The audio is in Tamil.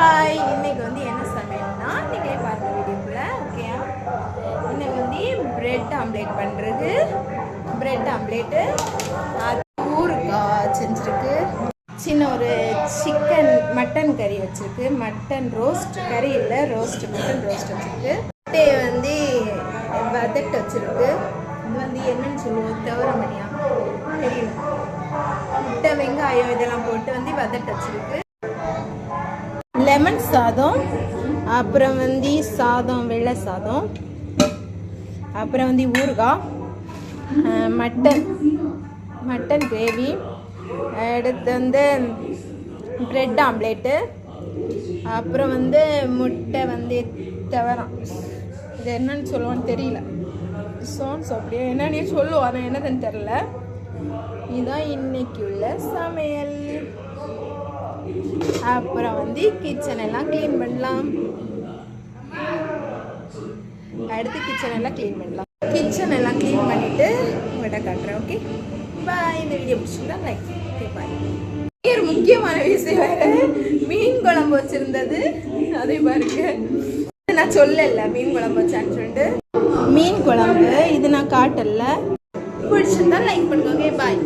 ஹாய் இன்னைக்கு வந்து என்ன சமையல்னா நீங்களே பார்த்த வீடியோக்குள்ள ஓகே இன்னைக்கு வந்து பிரெட் ஆம்லேட் பண்ணுறது பிரெட் ஆம்லேட்டு ஊறுகாய் செஞ்சுருக்கு. சின்ன ஒரு சிக்கன் மட்டன் கறி வச்சிருக்கு. மட்டன் ரோஸ்ட் கறி இல்லை ரோஸ்ட் மட்டன் ரோஸ்ட் வச்சிருக்கு. முட்டையை வந்து வதட்டு வச்சிருக்கு. இது வந்து என்னன்னு சொல்லுவோம்? தவறமணியா தெரியும். முட்டை வெங்காயம் இதெல்லாம் போட்டு வந்து வதட்டு வச்சிருக்கு. லெமன் சாதம் அப்புறம் வந்து சாதம் வெள்ளை சாதம் அப்புறம் வந்து ஊறுகாய் மட்டன் மட்டன் கிரேவி அடுத்து வந்து ப்ரெட் ஆம்லேட்டு அப்புறம் வந்து முட்டை வந்து தவறான் இது என்னன்னு சொல்லுவான்னு தெரியல. சோன்ஸ் அப்படியே என்னன்னு சொல்லுவோம் ஆனால் என்னதுன்னு தெரில இதுதான் இன்னைக்கு உள்ள சமையல். அப்புறம் வந்து கிச்சன் எல்லாம் க்ளீன் பண்ணலாம். அடுத்து கிச்சன் எல்லாம் க்ளீன் பண்ணலாம். கிச்சன் எல்லாம் க்ளீன் பண்ணிட்டு உங்கள்கிட்ட காட்டுறேன் ஓகே பாய் இந்த வீடியோ பிடிச்சிருந்தா லைக் ஓகே பாய் ஒரு முக்கியமான விஷயம் வேற. மீன் குழம்பு வச்சிருந்தது. அதே பாருங்க. நான் சொல்லல மீன் குழம்பு வச்சான்னு சொல்லிட்டு. மீன் குழம்பு இது நான் காட்டல. பிடிச்சிருந்தா லைக் பண்ணுங்க ஓகே பாய்